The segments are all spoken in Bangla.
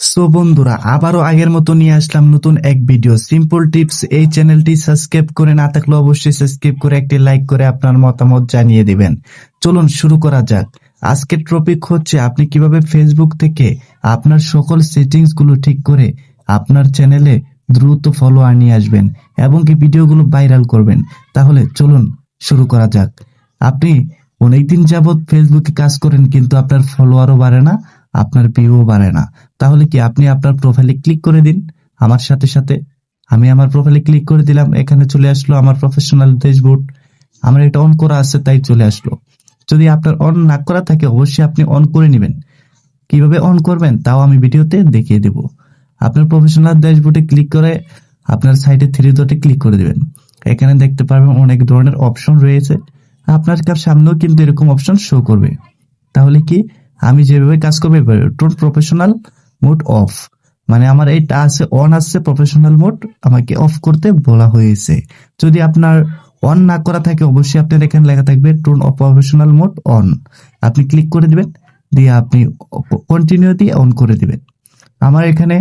সো বন্ধুরা, আবারও আগের মতো নিয়ে আসলাম নতুন এক ভিডিও সিম্পল টিপস এই চ্যানেলটি সাবস্ক্রাইব করে না থাকলে অবশ্যই সাবস্ক্রাইব করে একটি লাইক করে আপনার মতামত জানিয়ে দিবেন। চলুন শুরু করা যাক। আজকের টপিক হচ্ছে, আপনি কীভাবে ফেসবুক থেকে আপনার সকল সেটিংসগুলো ঠিক করে আপনার চ্যানেলে দ্রুত ফলোয়ার নিয়ে আসবেন এবং কি ভিডিওগুলো ভাইরাল করবেন। তাহলে চলুন শুরু করা যাক। আপনি অনেকদিন যাবৎ ফেসবুকে কাজ করেন কিন্তু আপনার ফলোয়ারও বাড়ে না আপনার ভিউও বাড়ে না। তাহলে কি আপনি আপনার প্রোফাইলে ক্লিক করে দিন? আমার সাথে সাথে আমি আমার প্রোফাইলে ক্লিক করে দিলাম, এখানে চলে আসলো আমার প্রফেশনাল ড্যাশবোর্ড আমার এটা অন করা আছে, তাই চলে আসলো। যদি আপনার অন না করা থাকে, অবশ্যই আপনি অন করে নেবেন। কীভাবে অন করবেন, তাও আমি ভিডিওতে দেখিয়ে দেব। আপনার প্রফেশনাল ড্যাশবোর্ডে ক্লিক করে আপনার সাইডে থ্রি ডটে ক্লিক করে দিবেন। এখানে দেখতে পারবেন অনেক ধরনের অপশন রয়েছে। আপনার কার সামনেও কিন্তু এরকম অপশন শো করবে। তাহলে কি আমি যেভাবে কাজ করব টোন প্রফেশনাল মোড অফ মানে আমার এইটা আছে অন আসছে প্রফেশনাল মোড আমাকে অফ করতে বলা হয়েছে। যদি আপনার অন না করা থাকে, অবশ্যই আপনার এখানে লেখা থাকবে tone of professional mode on আপনি ক্লিক করে দিবেন, দিয়ে আপনি কন্টিনিউ দিয়ে অন করে দিবেন। আমার এখানে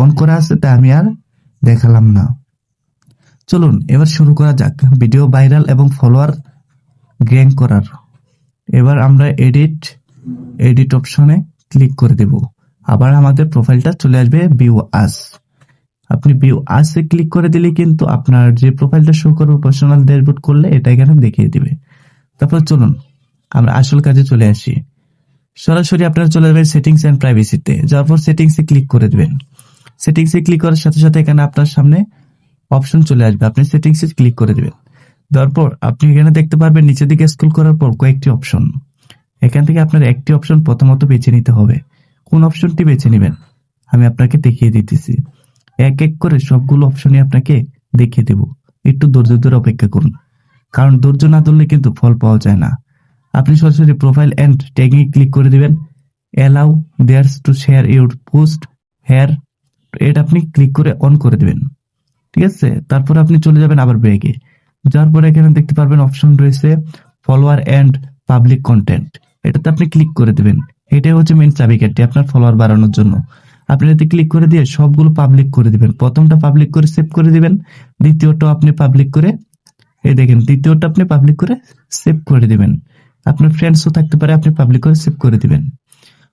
অন করা আছে তাই আমি আর দেখালাম না। চলুন, এবার শুরু করা যাক। ভিডিও ভাইরাল এবং ফলোয়ার গ্যাং করার। এবার আমরা এডিট এডিট অপশনে ক্লিক করে দেব। আবার আমাদের প্রোফাইলটা চলে আসবে ভিউ আস আপনি ভিউ আসে ক্লিক করে দিলে কিন্তু আপনার যে প্রোফাইলটা শো করবে পার্সোনাল ড্যাশবোর্ড করলে এটা এখানে দেখিয়ে দিবে। তারপর চলুন, আমরা আসল কাজে চলে আসি। সরাসরি আপনারা চলে যাবেন সেটিংস এন্ড প্রাইভেসিতে যাওয়ার পর সেটিংসে ক্লিক করে দিবেন। সেটিংসে ক্লিক করার সাথে সাথে এখানে আপনার সামনে অপশন চলে আসবে। আপনি সেটিংসে ক্লিক করে দিবেন। তারপর আপনি এখানে দেখতে পারবেন, নিচের দিকে স্ক্রল করার পর কয়েকটি অপশন এখান থেকে আপনার একটি অপশন প্রথমত বেছে নিতে হবে। কোন অপশনটি বেছে নেবেন? আমি আপনাকে দেখিয়ে দিতেছি। এক এক করে সবগুলো অপশনই আপনাকে দেখিয়ে দেব। একটু ধৈর্য ধরে অপেক্ষা করুন। কারণ ধৈর্য না ধরলে কিন্তু ফল পাওয়া যায় না। আপনি সরাসরি প্রোফাইল এন্ড ট্যাগিং ক্লিক করে দিবেন। Allow theirs to share your post here এটা আপনি ক্লিক করে অন করে দেবেন। ঠিক আছে? তারপর আপনি চলে যাবেন আবার ব্রেকে যার পরে এখানে দেখতে পারবেন অপশন রয়েছে ফলোয়ার অ্যান্ড পাবলিক কন্টেন্ট এটাতে আপনি ক্লিক করে দিবেন। এটাই হচ্ছে মেন চাবিকাঠি আপনার ফলোয়ার বাড়ানোর জন্য। আপনি এতে ক্লিক করে দিয়ে সবগুলো পাবলিক করে দিবেন। প্রথমটা পাবলিক করে সেভ করে দিবেন, দ্বিতীয়টা আপনি পাবলিক করে, এই দেখেন, দ্বিতীয়টা আপনি পাবলিক করে সেভ করে দিবেন। আপনার ফ্রেন্ডসও থাকতে পারে, আপনি পাবলিক করে সেভ করে দিবেন।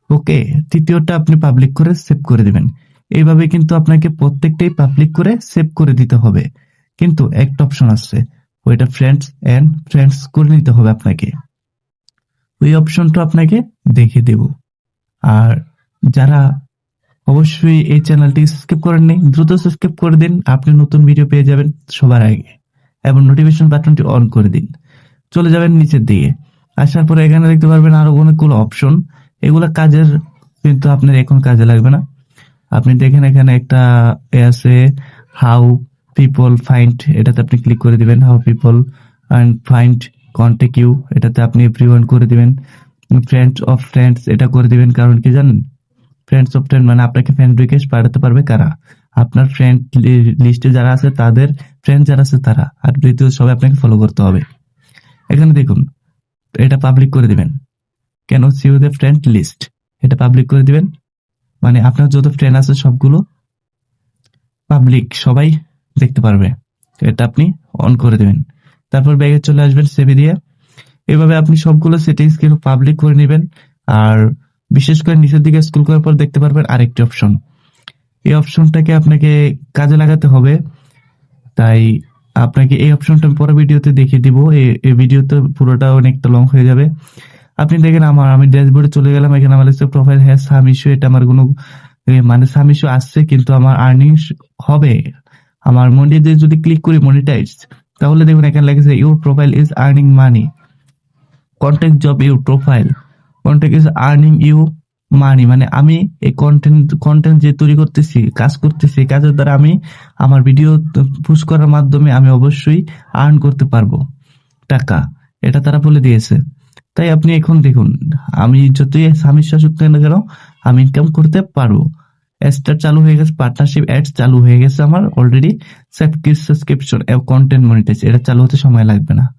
ওকে তৃতীয়টা আপনি পাবলিক করে সেভ করে দিবেন। এইভাবে কিন্তু আপনাকে প্রত্যেকটাই পাবলিক করে সেভ করে দিতে হবে। কিন্তু একটা অপশন আছে, ওইটা ফ্রেন্ডস অ্যান্ড ফ্রেন্ডস করে নিতে হবে আপনাকে। ওই অপশনটা আপনাকে দেখে দেব। আর যারা অবশ্যই এই চ্যানেলটি সাবস্ক্রাইব করেননি, দ্রুত সাবস্ক্রাইব করে দিন। আপনি নতুন ভিডিও পেয়ে যাবেন সবার আগে। এবং নোটিফিকেশন বাটনটি অন করে দিন। চলে যাবেন নিচের দিকে। আসার পরে এখানে দেখতে পারবেন আরও অনেকগুলো অপশন এগুলা কাজের, কিন্তু আপনার এখন কাজে লাগবে না। আপনি দেখেন এখানে একটা এ আছে হাউ পিপল ফাইন্ড এটাতে আপনি ক্লিক করে দিবেন how people and find contact you এটাতে আপনি এভরিওয়ান করে দিবেন। ফ্রেন্ডস অফ ফ্রেন্ডস এটা করে দিবেন, কারণ কি জানেন? ফ্রেন্ডস অফ ফ্রেন্ড মানে আপনাকে ফ্রেন্ড রিকোয়েস্ট পাঠাতে পারবে কারা? আপনার ফ্রেন্ড লিস্টে যারা আছে, তাদের ফ্রেন্ড যারা আছে, তারা। আর দ্বিতীয় সবাই আপনাকে ফলো করতে হবে। এখানে দেখুন, এটা পাবলিক করে দিবেন। কেন? সিও দ্য ফ্রেন্ড লিস্ট এটা পাবলিক করে দিবেন। মানে আপনার যত ফ্রেন্ড আছে, সবগুলো পাবলিক সবাই দেখতে পারবে। এটা আপনি অন করে দিবেন। তারপর ব্যাগে চলে আসবেন সেভে দিয়ে। এভাবে আপনি সবগুলো সেটিংস কিন্তু পাবলিক করে নেবেন। আর বিশেষ করে নিচের দিকে স্কুল করার পর দেখতে পারবেন আরেকটি অপশন এই অপশনটাকে আপনাকে কাজে লাগাতে হবে। তাই আপনাকে এই অপশনটা পরে ভিডিওতে দেখিয়ে দিব। এই- ভিডিওতে পুরোটা অনেকটা লং হয়ে যাবে। আপনি দেখেন আমার, আমি ড্যাশবোর্ডে চলে গেলাম। এখানে আমার প্রোফাইল হ্যাঁ সাম এটা আমার কোনো মানে সাম আসছে, কিন্তু আমার আর্নিংস হবে। আমার মনিটাইজ যদি ক্লিক করি মনিটাইজ তাহলে দেখুন, এখানে লেগেছে your profile is earning money content job your profile content is earning you money মানে আমি এই কন্টেন্ট কন্টেন্ট যে তৈরি করতেছি, কাজ করতেছি, কাজের দ্বারা আমি আমার ভিডিও পুশ করার মাধ্যমে আমি অবশ্যই আর্ন করতে পারব টাকা। এটা তারা বলে দিয়েছে। তাই আপনি এখন দেখুন, আমি যতই আসুক না কেন, আমি ইনকাম করতে পারব। স্টার চালু হয়ে গেছে পার্টনারশিপ অ্যাডস চালু হয়ে গেছে আমার অলরেডি সাবস্ক্রিপশন কন্টেন্ট মনিটাইজ এটা চালু হতে সময় লাগবে না।